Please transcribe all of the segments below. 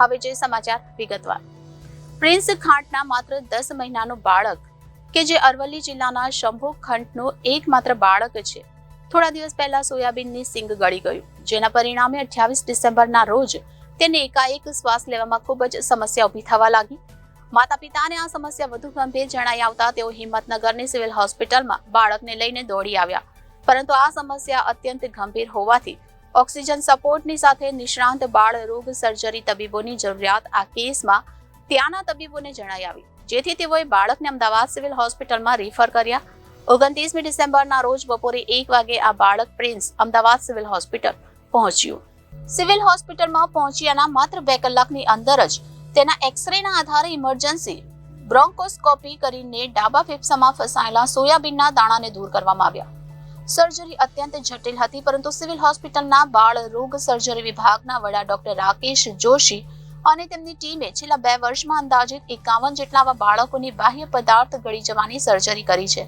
હવે જે સમાચાર વિગતવાર. પ્રિન્સ ખાંટના માત્ર દસ મહિનાનું બાળક કે જે અરવલ્લી જિલ્લાના શંભુ ખંટનું એકમાત્ર બાળક છે. થોડા દિવસ પહેલા સોયાબીનની સિંગ ગળી ગયું. જેના પરિણામે અઠ્યાવીસ ડિસેમ્બરના રોજ તેને એકાએક શ્વાસ લેવામાં ખૂબ જ સમસ્યા ઊભી થવા લાગી. માતા પિતાને આ સમસ્યા વધુ ગંભીર જણાઈ આવતા તેઓ હિંમતનગરની સિવિલ હોસ્પિટલમાં બાળકને લઈને દોડી આવ્યા. પરંતુ આ સમસ્યા અત્યંત ગંભીર હોવાથી ઓક્સિજન સપોર્ટની સાથે નિષ્ણાંત બાળ રોગ સર્જરી તબીબોની જરૂરિયાત આ કેસમાં ત્યાંના તબીબોને જણાઈ આવી. જેથી તેઓએ બાળકને અમદાવાદ સિવિલ હોસ્પિટલમાં રિફર કર્યા. ઓગણત્રીસમી ડિસેમ્બરના રોજ બપોરે એક વાગે આ બાળક પ્રિન્સ અમદાવાદ સિવિલ હોસ્પિટલ પહોંચ્યું. સિવિલ હોસ્પિટલમાં પહોંચ્યાના માત્ર બે કલાકની અંદર જ તેના એક્સરેના આધારે ઇમરજન્સી બ્રોન્કોસ્કોપી કરીને ડાબા ફેફસામાં ફસાયેલા સોયાબીનના દાણાને દૂર કરવામાં આવ્યા. સર્જરી અત્યંત જટિલ હતી, પરંતુ સિવિલ હોસ્પિટલના બાળ રોગ સર્જરી વિભાગના વડા ડોક્ટર રાકેશ જોશી અને તેમની ટીમે છેલ્લા બે વર્ષમાં અંદાજિત એકાવન જેટલા બાળકોની બાહ્ય પદાર્થ ગળી જવાની સર્જરી કરી છે.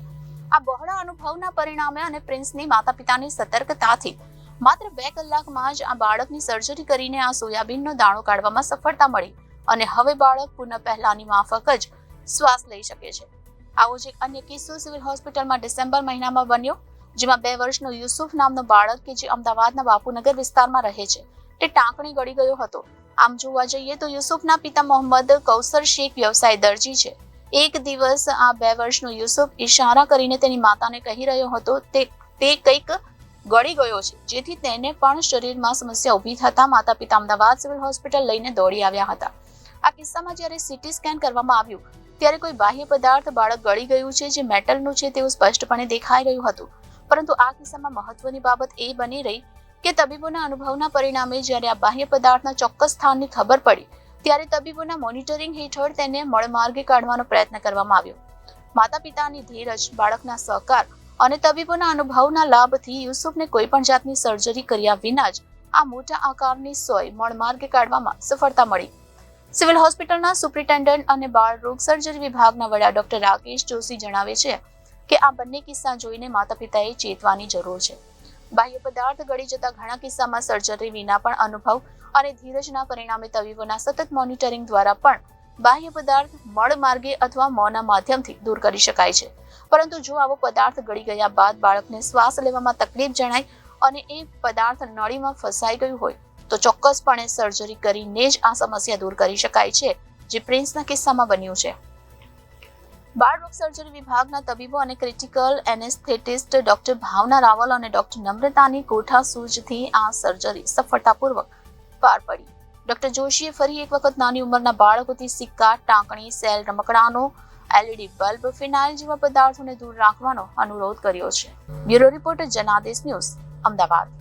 આ બહોળા અનુભવના પરિણામે અને પ્રિન્સની માતા પિતાની સતર્કતાથી માત્ર બે કલાકમાં જ આ બાળકની સર્જરી કરીને આ સોયાબીનનો દાણો કાઢવામાં સફળતા મળી અને હવે બાળક પુનઃ પહેલાની માફક જ શ્વાસ લઈ શકે છે. આવો જ એક અન્ય કિસ્સો સિવિલ હોસ્પિટલમાં ડિસેમ્બર મહિનામાં બન્યો. જેમાં બે વર્ષનો યુસુફ નામનો બાળક કે જે અમદાવાદના બાપુનગર વિસ્તારમાં રહે છે. તે ટાંકણી ગળી ગયો હતો. આમ જોવા જઈએ તો યુસુફના પિતા મોહમ્મદ કૌસર શેખ વ્યવસાય દરજી છે. એક દિવસ આ બે વર્ષનો યુસુફ ઇશારા કરીને તેની માતાને કહી રહ્યો હતો, તે તે કંઈક ગળી ગયો છે, જેથી તેને પણ શરીરમાં સમસ્યા ઊભી થતા માતા પિતા અમદાવાદ સિવિલ હોસ્પિટલ લઈને દોડી આવ્યા હતા. આ કિસ્સામાં જ્યારે સીટી સ્કેન કરવામાં આવ્યું, ત્યારે કોઈ બાહ્ય પદાર્થ બાળક ગળી ગયું છે, જે મેટલનું છે તેવું સ્પષ્ટપણે દેખાઈ રહ્યું હતું. પરંતુ આ કિસ્સામાં મહત્વની બાબત એ બની રહી કે તબીબોના અનુભવના પરિણામે જ્યારે આ બાહ્ય પદાર્થના ચોક્કસ સ્થાનની ખબર પડી, ત્યારે તબીબોના મોનિટરિંગ હેઠળ તેને મળમાર્ગે કાઢવાનો પ્રયત્ન કરવામાં આવ્યો. માતા પિતાની ધીરજ, બાળકના સહકાર અને તબીબોના અનુભવના લાભથી યુસુફને કોઈ પણ જાતની સર્જરી કર્યા વિના જ આ મોટા આકારની સોય મળમાર્ગે કાઢવામાં સફળતા મળી. સિવિલ હોસ્પિટલના સુપ્રિન્ટેન્ડન્ટ અને બાળ રોગ સર્જરી વિભાગના વડા ડોક્ટર રાકેશ જોશી જણાવે છે કે આ બંને કિસ્સા જોઈને માતા પિતાએ ચેતવાની જરૂર છે. બાહ્ય પદાર્થ ગળી જતા ઘણા કિસ્સામાં સર્જરી વિના પણ અનુભવ અને ધીરજના પરિણામે તબીબોના સતત મોનિટરિંગ દ્વારા પણ બાહ્ય પદાર્થ મળ માર્ગે અથવા મોંના માધ્યમથી દૂર કરી શકાય છે. પરંતુ જો આવો પદાર્થ ગળી ગયા બાદ બાળકને શ્વાસ લેવામાં તકલીફ જણાય અને એ પદાર્થ નળીમાં ફસાઈ ગયું હોય, તો ચોક્કસપણે સર્જરી કરીને જ આ સમસ્યા દૂર કરી શકાય છે, જે પ્રિન્સના કિસ્સામાં બન્યું છે. બાળ રોગ સર્જરી વિભાગના તબીબો અને critical anaesthetist doctor Bhavna Raval અને ડોક્ટર નમ્રતાની કોઠા સૂઝથી આ સર્જરી સફળતાપૂર્વક પાર પડી. ડોક્ટર જોશીએ ફરી એક વખત નાની ઉંમરના બાળકોથી સિક્કા, ટાંકણી, સેલ રમકડાનો, એલઈડી બલ્બ, ફિનાઇલ જેવા પદાર્થોને દૂર રાખવાનો અનુરોધ કર્યો છે. Bureau reporter Janadesh news, Ahmedabad.